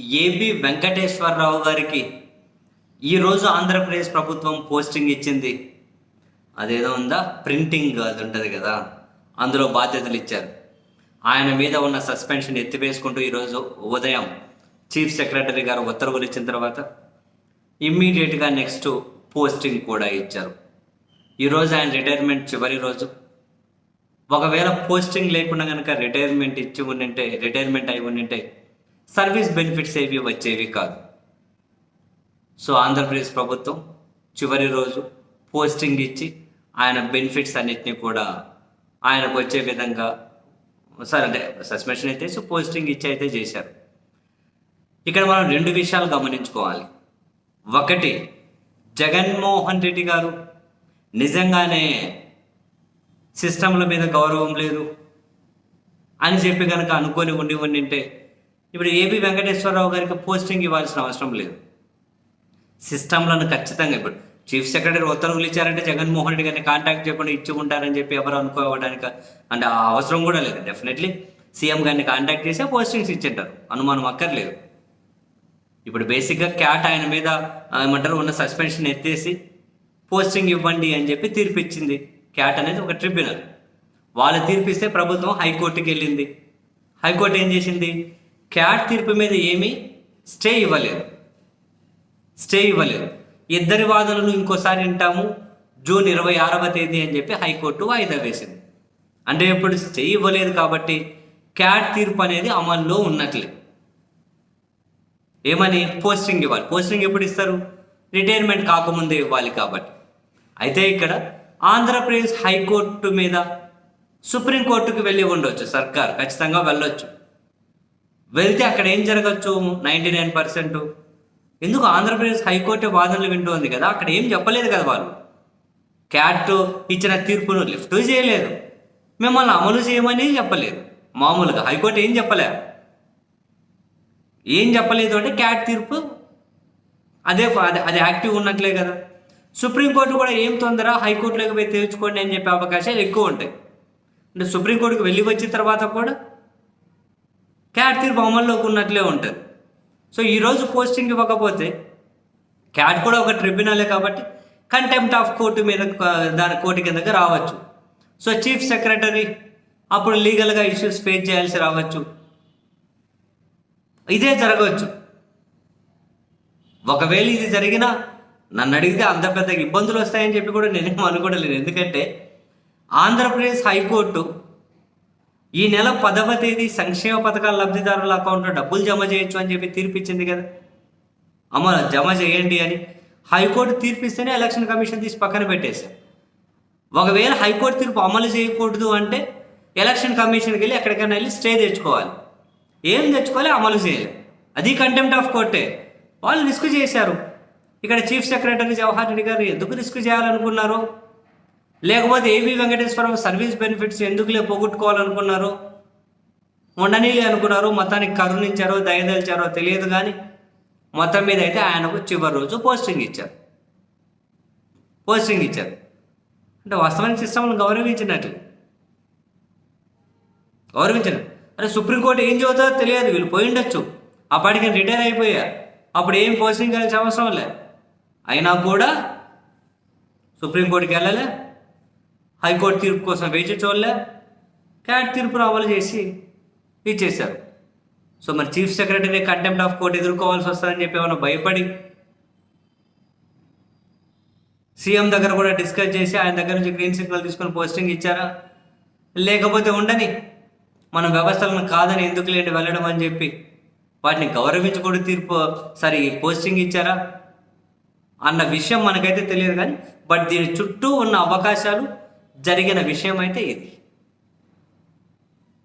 AB Venkateswararao గారికి ఈరోజు ఆంధ్రప్రదేశ్ ప్రభుత్వం పోస్టింగ్ ఇచ్చింది. అదేదో ఉందా? ప్రింటింగ్ అది ఉంటుంది కదా. అందులో బాధ్యతలు ఇచ్చారు. ఆయన మీద ఉన్న సస్పెన్షన్ ఎత్తివేసుకుంటూ ఈరోజు ఉదయం చీఫ్ సెక్రటరీ గారు ఉత్తర్వులు ఇచ్చిన తర్వాత ఇమ్మీడియట్గా నెక్స్ట్ పోస్టింగ్ కూడా ఇచ్చారు. ఈరోజు ఆయన రిటైర్మెంట్ చివరి రోజు. ఒకవేళ పోస్టింగ్ లేకుండా కనుక రిటైర్మెంట్ ఇచ్చి ఉండింటే రిటైర్మెంట్ అయి ఉండింటే సర్వీస్ బెనిఫిట్స్ ఏవి వచ్చేవి కాదు. సో ఆంధ్రప్రదేశ్ ప్రభుత్వం చివరి రోజు పోస్టింగ్ ఇచ్చి ఆయన బెనిఫిట్స్ అన్నిటినీ కూడా ఆయనకు వచ్చే విధంగా సరే అంటే సస్పెన్షన్ అయితే సో పోస్టింగ్ ఇచ్చి అయితే చేశారు. ఇక్కడ మనం రెండు విషయాలు గమనించుకోవాలి. ఒకటి జగన్మోహన్ రెడ్డి గారు నిజంగానే సిస్టంల మీద గౌరవం లేదు అని చెప్పి కనుక అనుకొని ఉండి ఉండింటే ఇప్పుడు ఏపీ వెంకటేశ్వరరావు గారికి పోస్టింగ్ ఇవ్వాల్సిన అవసరం లేదు. సిస్టంలను ఖచ్చితంగా ఇప్పుడు చీఫ్ సెక్రటరీ ఉత్తర్వులు ఇచ్చారంటే జగన్మోహన్ రెడ్డి గారిని కాంటాక్ట్ చేయకుండా ఇచ్చి ఉంటారని చెప్పి ఎవరు అనుకోవడానికి అంటే ఆ అవసరం కూడా లేదు. డెఫినెట్లీ సీఎం గారిని కాంటాక్ట్ చేసే పోస్టింగ్స్ ఇచ్చింటారు. అనుమానం అక్కర్లేదు. ఇప్పుడు బేసిక్గా క్యాట్ ఆయన మీద ఏమంటారు ఉన్న సస్పెన్షన్ ఎత్తేసి పోస్టింగ్ ఇవ్వండి అని చెప్పి తీర్పిచ్చింది క్యాట్ అనేది ఒక ట్రిబ్యునల్. వాళ్ళు తీర్పిస్తే ప్రభుత్వం హైకోర్టుకి వెళ్ళింది హైకోర్టు ఏం చేసింది? క్యాట్ తీర్పు మీద ఏమీ స్టే ఇవ్వలేదు. స్టే ఇవ్వలేదు. ఇద్దరి వాదనలు ఇంకోసారి వింటాము. జూన్ ఇరవై ఆరవ తేదీ అని చెప్పి హైకోర్టు వాయిదా వేసింది. అంటే ఇప్పుడు స్టే ఇవ్వలేదు కాబట్టి క్యాట్ తీర్పు అనేది అమల్లో ఉన్నట్లే. ఏమని? పోస్టింగ్ ఇవ్వాలి. పోస్టింగ్ ఎప్పుడు ఇస్తారు? రిటైర్మెంట్ కాకముందే ఇవ్వాలి కాబట్టి. అయితే ఇక్కడ ఆంధ్రప్రదేశ్ హైకోర్టు మీద సుప్రీంకోర్టుకు వెళ్ళి ఉండొచ్చు సర్కార్. ఖచ్చితంగా వెళ్ళొచ్చు. వెళ్తే అక్కడ ఏం జరగచ్చు? Ninety nine percent. ఎందుకు ఆంధ్రప్రదేశ్ హైకోర్టు వాదనలు వింటోంది కదా? అక్కడ ఏం చెప్పలేదు కదా వాళ్ళు. క్యాట్ ఇచ్చిన తీర్పును లిఫ్ట్ చేయలేదు. మిమ్మల్ని అమలు చేయమని చెప్పలేదు. మామూలుగా హైకోర్టు ఏం చెప్పలే? ఏం చెప్పలేదు అంటే క్యాట్ తీర్పు? అదే అది అది యాక్టివ్ ఉన్నట్లే కదా. సుప్రీంకోర్టు కూడా ఏం తొందర హైకోర్టులోకి పోయి తేల్చుకోండి అని చెప్పే అవకాశాలు ఎక్కువ ఉంటాయి. అంటే సుప్రీంకోర్టుకు వెళ్ళి వచ్చిన తర్వాత కూడా క్యాట్ బొమ్మల్లోకి ఉన్నట్లే ఉంటుంది. సో ఈరోజు పోస్టింగ్ ఇవ్వకపోతే క్యాట్ కూడా ఒక ట్రిబ్యునలే కాబట్టి కంటెంప్ట్ ఆఫ్ కోర్టు మీద దాని కోర్టు కిందకి రావచ్చు. సో చీఫ్ సెక్రటరీ అప్పుడు లీగల్గా ఇష్యూస్ ఫేస్ చేయాల్సి రావచ్చు. ఇదే జరగవచ్చు. ఒకవేళ ఇది జరిగినా నన్ను అడిగితే అంత పెద్ద ఇబ్బందులు వస్తాయని చెప్పి కూడా నేనేం అనుకోవట్లేదు ఎందుకంటే ఆంధ్రప్రదేశ్ హైకోర్టు ఈ నెల పదవ తేదీ సంక్షేమ పథకాల లబ్ధిదారుల అకౌంట్లో డబ్బులు జమ చేయొచ్చు అని చెప్పి తీర్పిచ్చింది కదా. అమ్మ జమ చేయండి అని. హైకోర్టు తీర్పిస్తేనే ఎలక్షన్ కమిషన్ తీసి పక్కన పెట్టేశారు. ఒకవేళ హైకోర్టు తీర్పు అమలు చేయకూడదు అంటే ఎలక్షన్ కమిషన్కి వెళ్ళి ఎక్కడికైనా వెళ్ళి స్టే తెచ్చుకోవాలి. ఏం తెచ్చుకోవాలి అమలు చేయాలి అది కంటెంప్ట్ ఆఫ్ కోర్టే. వాళ్ళు రిస్క్ చేశారు. ఇక్కడ చీఫ్ సెక్రటరీ జవహర్ రెడ్డి గారు ఎందుకు రిస్క్ చేయాలనుకున్నారు? లేకపోతే ఏవి వెంకటేశ్వరం సర్వీస్ బెనిఫిట్స్ ఎందుకులే పోగొట్టుకోవాలనుకున్నారు ఉండనీలే అనుకున్నారు మొత్తానికి కరుణించారో దయదలిచారో తెలియదు కానీ మొత్తం మీద అయితే ఆయనకు చివరి రోజు పోస్టింగ్ ఇచ్చారు. పోస్టింగ్ ఇచ్చారు. అంటే వాస్తవానికి సిస్టమ్ను గౌరవించినట్లు గౌరవించను అరే సుప్రీంకోర్టు ఏం చదువుతుందో తెలియదు వీళ్ళు పోయి ఉండొచ్చు. అప్పటికి రిటైర్ అయిపోయా. అప్పుడు ఏం పోస్టింగ్ కలిసి అవసరం లే. అయినా కూడా సుప్రీంకోర్టుకి వెళ్ళలే. హైకోర్టు తీర్పు కోసం వేచి చూడలే క్యాట్ తీర్పు రావాలి చేసి ఇచ్చేశారు. సో మరి chief secretary contempt of court ఎదుర్కోవాల్సి వస్తుందని చెప్పి ఏమైనా భయపడి సీఎం దగ్గర కూడా డిస్కస్ చేసి ఆయన దగ్గర నుంచి గ్రీన్ సిగ్నల్ తీసుకొని పోస్టింగ్ ఇచ్చారా? లేకపోతే ఉండని మన వ్యవస్థలను కాదని ఎందుకు లేండి వెళ్ళడం అని చెప్పి వాటిని గౌరవించకూడదు తీర్పు సరే పోస్టింగ్ ఇచ్చారా? అన్న విషయం మనకైతే తెలియదు కానీ బట్ దీని చుట్టూ ఉన్న అవకాశాలు జరిగిన విషయం అయితే ఇది.